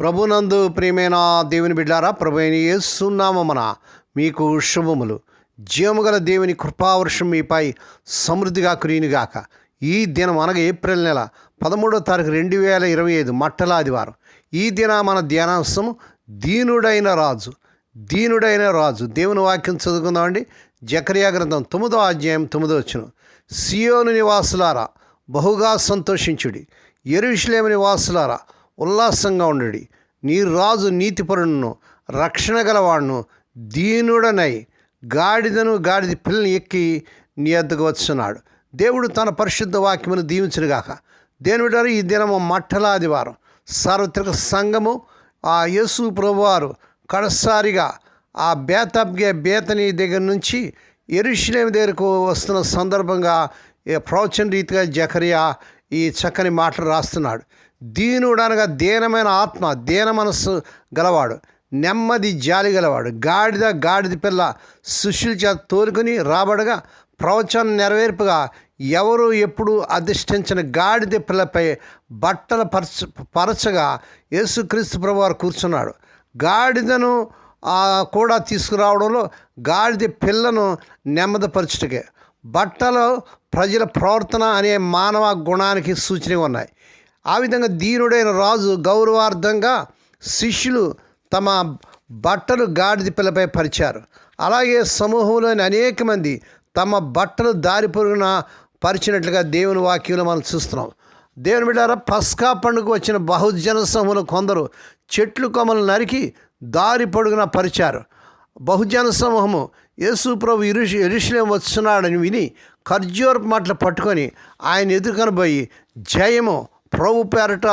ప్రభునందు ప్రియమైన దేవుని బిడ్డారా ప్రభు అయిన మీకు శుభములు. జీవముగల దేవుని కృపావర్షం మీపై సమృద్ధిగా కురియునిగాక. ఈ దినం అనగా ఏప్రిల్ నెల పదమూడో తారీఖు రెండు వేల ఇరవై ఐదు మట్టల ఆదివారం ఈ దిన మన ధ్యానాంశము దీనుడైన రాజు దీనుడైన రాజు. దేవుని వాక్యం చదువుకుందామండి. జకరియా గ్రంథం తొమ్మిదో అధ్యాయం తొమ్మిదో వచ్చును సియోను నివాసులారా బహుగా సంతోషించుడి. ఎరుషులేము నివాసులారా ఉల్లాసంగా ఉండుడి. నీ రాజు నీతిపరుడును రక్షణ గలవాడును దీనుడనై గాడిదను గాడిద పిల్లని ఎక్కి నీ వద్దకు వచ్చున్నాడు. దేవుడు తన పరిశుద్ధ వాక్యమును దీవించునుగాక. దేవుడారు ఈ దినము మట్టలాదివారం సార్వత్రిక సంఘము ఆ యేసు ప్రభువారు కడసారిగా ఆ బేతబ్గే బేతని దగ్గర నుంచి ఎరుషులేమి దగ్గరకు వస్తున్న సందర్భంగా ప్రవచన రీతిగా జకరియా ఈ చక్కని మాటలు రాస్తున్నాడు. దీనుడు అనగా దీనమైన ఆత్మ దీన మనస్సు గలవాడు నెమ్మది జాలి గలవాడు గాడిద గాడిద పిల్ల శిష్యుల చేత తోలుకొని రాబడగా ప్రవచనం నెరవేర్పుగా ఎవరు ఎప్పుడు అధిష్ఠించిన గాడిద పిల్లపై బట్టల పరచ పరచగా యేసుక్రీస్తు ప్రభువారు కూర్చున్నాడు. గాడిదను కూడా తీసుకురావడంలో గాడిద పిల్లను నెమ్మదపరచుటకే. బట్టలు ప్రజల ప్రవర్తన అనే మానవ గుణానికి సూచన ఉన్నాయి. ఆ విధంగా దీనుడైన రాజు గౌరవార్థంగా శిష్యులు తమ బట్టలు గాడిద పిల్లపై పరిచారు. అలాగే సమూహంలోని అనేక మంది తమ బట్టలు దారి పొరుగున పరిచినట్లుగా దేవుని వాక్యంలో మనం చూస్తున్నాం. దేవుని బిడ్డారా పస్కా పండుగ వచ్చిన బహుజన సమూహంలో కొందరు చెట్లు కొమ్మలు నరికి దారి పొడుగున పరిచారు. బహుజన సమూహము యేసు ప్రభు ఇరుష్ ఇరుషులేం వస్తున్నాడని విని ఖర్జూరపు మాటలు పట్టుకొని ఆయన ఎదుర్కొని పోయి జయము ప్రభు పేరట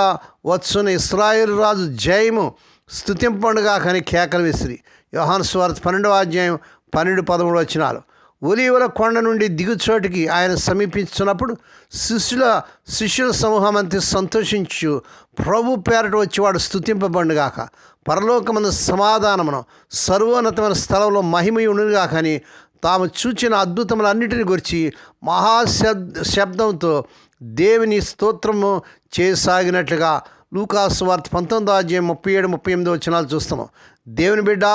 వచ్చున ఇస్రాయేల్ రాజు జయము స్థుతింపండుగా కానీ కేకలు విసిరి. యోహాన్ స్వార్థ పన్నెండవ అధ్యాయం పన్నెండు పదమూడు వచ్చినాలు ఒలీవల కొండ నుండి దిగుచోటికి ఆయన సమీపించినప్పుడు శిష్యుల శిష్యుల సమూహం అంతే సంతోషించు. ప్రభు పేరట వచ్చేవాడు స్థుతింపబండుగాక పరలోకమైన సమాధానమును సర్వోన్నతమైన స్థలంలో మహిమయుడుగా కానీ తాము చూచిన అద్భుతములన్నిటిని గురించి మహాశబ్ శబ్దంతో దేవుని స్తోత్రము చేయసాగినట్లుగా లూకాసు వార్త పంతొమ్మిదో అధ్యాయం ముప్పై ఏడు ముప్పై ఎనిమిది వచ్చినాలు చూస్తున్నాం. దేవుని బిడ్డ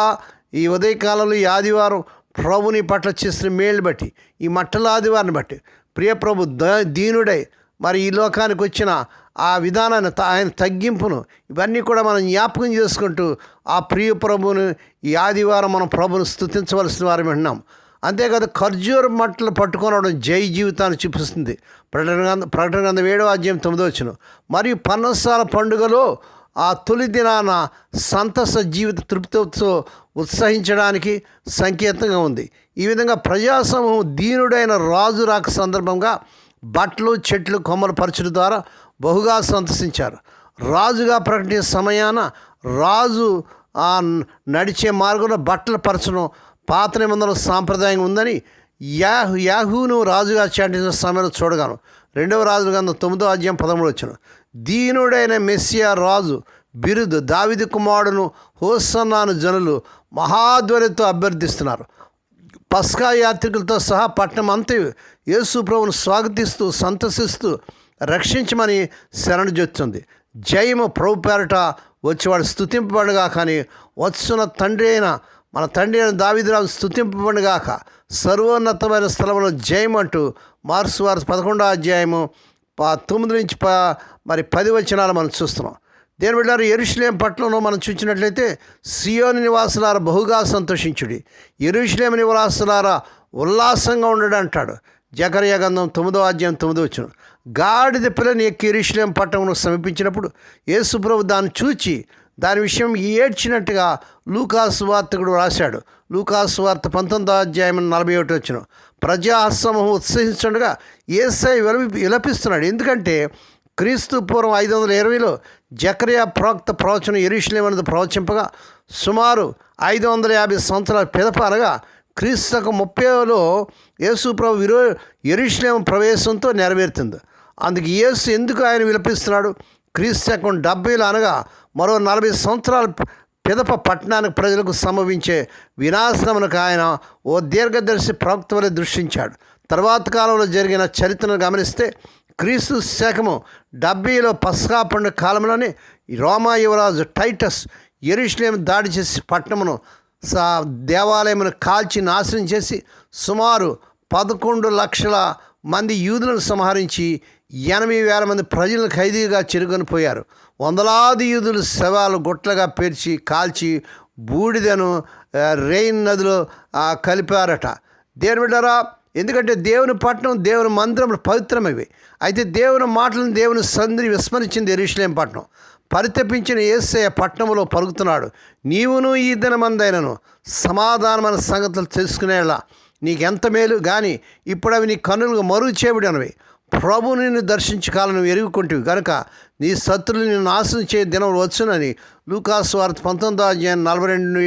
ఈ ఉదయకాలంలో ఈ ఆదివారం ప్రభుని పట్ల చేసిన మేలు బట్టి ఈ మట్టల ఆదివారిని బట్టి ప్రియ ప్రభు ద- దీనుడై మరి ఈ లోకానికి వచ్చిన ఆ విధానాన్ని త- ఆయన తగ్గింపును ఇవన్నీ కూడా మనం జ్ఞాపకం చేసుకుంటూ ఆ ప్రియ ప్రభువును ఈ ఆదివారం మనం ప్రభుని స్థుతించవలసిన వారం విన్నాం అంతేకాదు ఖర్జూర మట్టలు పట్టుకోవడం జై జీవితాన్ని చూపిస్తుంది. ప్రకటన ప్రకటన గ్రంథం ఏడవ అధ్యాయం తొమ్మిదో వచ్చిన మరియు పన్నసాల పండుగలో ఆ తొలి దినాన సంతస జీవిత తృప్తితో ఉత్సహించడానికి సంకేతంగా ఉంది. ఈ విధంగా ప్రజాసమూహం దీనుడైన రాజు రాక సందర్భంగా బట్టలు చెట్లు కొమ్మలు పరచడం ద్వారా బహుగా సంతసించారు. రాజుగా ప్రకటించే సమయాన రాజు ఆ నడిచే మార్గంలో బట్టలు పరచడం పాత నిబంధనల సాంప్రదాయం ఉందని యాహు యాహూను రాజుగా చాటించిన సమయంలో చూడగాను రెండవ రాజుల గ్రంథం తొమ్మిదో అధ్యాయం పదమూడు వచ్చాను దీనుడైన మెస్సియా రాజు బిరుదు దావిది కుమారుడును హోసన్నాను జనులు మహాధ్వనితో అభ్యర్థిస్తున్నారు. పస్కా యాత్రికులతో సహా పట్టణం అంతే యేసు స్వాగతిస్తూ సంతసిస్తూ రక్షించమని శరణు జొచ్చుంది. జయము ప్రభు పేరట వచ్చేవాడు స్థుతింపబడగా కానీ వచ్చున్న తండ్రి అయిన మన తండ్రి అయిన దావిదిరాజు స్థుతింపబడుగాక సర్వోన్నతమైన స్థలంలో జయం అంటూ మార్సు వారు పదకొండో అధ్యాయము ప తొమ్మిది నుంచి ప మరి పది వచనాలు మనం చూస్తున్నాం. దేని బిడ్డారు ఎరుషులేం పట్టణంలో మనం చూసినట్లయితే సియోని నివాసులారా బహుగా సంతోషించుడి. ఎరుషులేం నివాసులారా ఉల్లాసంగా ఉండడు అంటాడు. జకర్య గంధం తొమ్మిదో అధ్యాయం తొమ్మిదో వచ్చిన గాడిద పిల్లని ఎక్కి ఎరుషులేం పట్టణంలో సమీపించినప్పుడు యేసుప్రభు దాన్ని చూచి దాని విషయం ఏడ్చినట్టుగా లూకాసు వార్తకుడు రాశాడు. లూకాసు వార్త పంతొమ్మిదో అధ్యాయం నలభై ఒకటి వచ్చిన ప్రజాసమూహం ఉత్సహించుండగా ఏసై విలపి విలపిస్తున్నాడు. ఎందుకంటే క్రీస్తు పూర్వం ఐదు వందల ఇరవైలో జకరియా ప్రోక్త ప్రవచనం ఎరుషులేమన్నది ప్రవచింపగా సుమారు ఐదు వందల యాభై సంవత్సరాల పిదపాలగా క్రీస్తుకు ముప్పైలో యేసు ప్రభు విరో ఎరుషులేమ ప్రవేశంతో నెరవేరుతుంది. అందుకు యేసు ఎందుకు ఆయన విలపిస్తున్నాడు? క్రీస్తు శకం డెబ్బైలో అనగా మరో నలభై సంవత్సరాల పిదప పట్టణానికి ప్రజలకు సంభవించే వినాశనమునకు ఆయన ఓ దీర్ఘదర్శి ప్రవక్త వలె దృష్టించాడు. తర్వాత కాలంలో జరిగిన చరిత్రను గమనిస్తే క్రీస్తు శకము డెబ్బైలో పస్కా పండుగ కాలంలోనే రోమా యువరాజు టైటస్ ఎరుషులేం దాడి చేసి పట్టణమును సా దేవాలయమును కాల్చి నాశనం చేసి సుమారు పదకొండు లక్షల మంది యూదులను సంహరించి ఎనభై వేల మంది ప్రజలను ఖైదీగా చెరుకొని పోయారు. వందలాది యూదులు శవాలు గుట్లగా పేర్చి కాల్చి బూడిదను రెయిన్ నదిలో కలిపారట. దేవుని బిడ్డారా ఎందుకంటే దేవుని పట్టణం దేవుని మందిరం పవిత్రమైవి అయితే దేవుని మాటలను దేవుని సంధిని విస్మరించింది ఎరుషులేం పట్టణం. పరితపించిన ఏసయ పట్టణంలో పలుకుతున్నాడు నీవును ఈ దినమందైనను సమాధానమైన సంగతులు తెలుసుకునేలా. నీకెంత మేలు కానీ ఇప్పుడు అవి నీ కన్నులకు మరుగు చేయబడినవి ప్రభు నిన్ను దర్శించి కాలను ఎరుగుకుంటివి. కనుక నీ శత్రులు నిన్ను నాశనం చే దినం వచ్చునని లూకాస్ వార్త పంతొమ్మిదో అధ్యాయం నలభై రెండు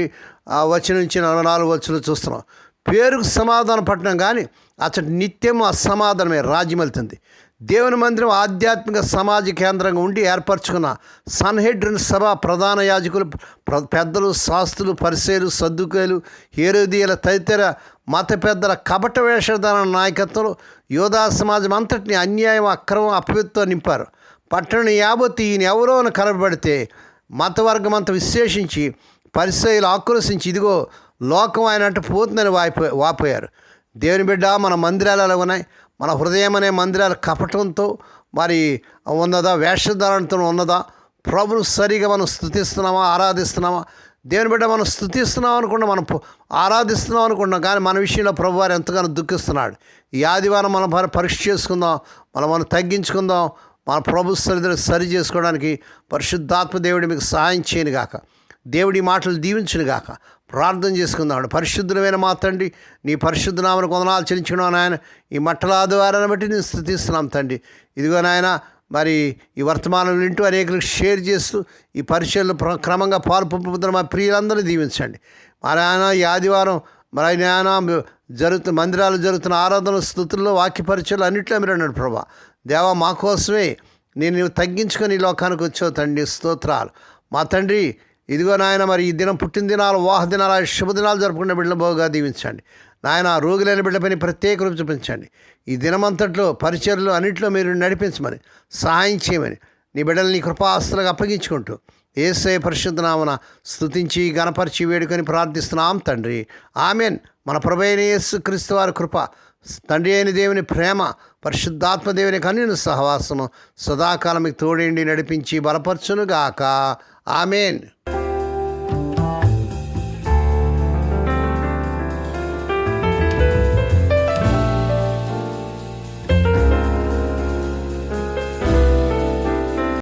వచ్చి నుంచి నలభై నాలుగు వచ్చులు చూస్తున్నాం. పేరుకు సమాధానం పట్టడం కానీ అతడి నిత్యం అసమాధానమే రాజ్యం వెళ్తుంది దేవుని మందిరం ఆధ్యాత్మిక సమాజ కేంద్రంగా ఉండి ఏర్పరచుకున్న సన్హెడ్రిన్ సభ ప్రధాన యాజకులు పెద్దలు శాస్త్రులు పరిసేలు సర్దుకేలు హేరోదీయుల తదితర మత పెద్దల కపట వేషధారణ నాయకత్వంలో యోధా సమాజం అంతటిని అన్యాయం అక్రమం అపవిత్వం నింపారు. పట్టణ యావత్తు ఈయన ఎవరో అని కనబడితే మతవర్గం అంత విశ్లేషించి పరిచయలు ఆక్రోశించి ఇదిగో లోకం ఆయనట్టు పోతుందని వాయిపో వాపోయారు. దేవుని బిడ్డ మన మందిరాలు ఎలా ఉన్నాయి. మన హృదయం అనే మందిరాలు కపటంతో మరి ఉన్నదా? వేషధారణతో ఉన్నదా? ప్రభును సరిగా మనం స్థుతిస్తున్నామా? ఆరాధిస్తున్నామా? దేవుని బిడ్డ మనం స్థుతిస్తున్నాం అనుకున్నా మనం ఆరాధిస్తున్నాం అనుకున్నాం కానీ మన విషయంలో ప్రభువారు ఎంతగానో దుఃఖిస్తున్నాడు. ఈ ఆదివారం మనం మన పరీక్ష చేసుకుందాం మనం మనం తగ్గించుకుందాం మన ప్రభు సరిదిని సరి చేసుకోవడానికి పరిశుద్ధాత్మ దేవుడి మీకు సహాయం చేయను గాక. దేవుడి మాటలు దీవించును గాక. ప్రార్థన చేసుకుందాం పరిశుద్ధమైన మా తండ్రి నీ పరిశుద్ధ నామను కొందనాలు చెల్లించడం నాయన. ఈ మట్టల ఆదివారాన్ని బట్టి నేను స్థుతిస్తున్నాం తండ్రి. ఇదిగో నాయన మరి ఈ వర్తమానం వింటూ అనేకులకు షేర్ చేస్తూ ఈ పరిచయలు ప్ర- క్రమంగా పాలు పంపుతున్న మా ప్రియులందరూ దీవించండి. మరి ఆయన ఈ ఆదివారం మరి ఆయన జరుగుతున్న మందిరాలు జరుగుతున్న ఆరాధన స్థుతుల్లో వాక్య పరిచయలు అన్నింటిలో మీరు అన్నాడు ప్రభా. దేవా మా కోసమే నేను నువ్వు తగ్గించుకొని ఈ లోకానికి వచ్చావు తండ్రి. స్తోత్రాలు. మా తండ్రి ఇదిగో నాయన మరి ఈ దినం పుట్టిన దినాలు వాహ దినాలు శుభదినాలు జరుపుకునే బిడ్డలు బాగా దీవించండి. నాయన రోగులైన బిడ్డ పని ప్రత్యేక రూపు చూపించండి. ఈ దినమంతట్లో పరిచయలు అన్నింటిలో మీరు నడిపించమని సహాయం చేయమని నీ బిడ్డలు నీ కృపాస్తులకు అప్పగించుకుంటూ ఏసై పరిశుద్ధనామన స్థుతించి గణపరిచి వేడుకొని ప్రార్థిస్తున్నాం తండ్రి. ఆమెన్. మన ప్రభైన యేసు క్రీస్తు వారి కృప తండ్రి అయిన దేవుని ప్రేమ పరిశుద్ధాత్మ దేవుని కన్యుని సహవాసము సదాకాలం మీకు తోడేండి నడిపించి బలపరచునుగాక. ఆమెన్.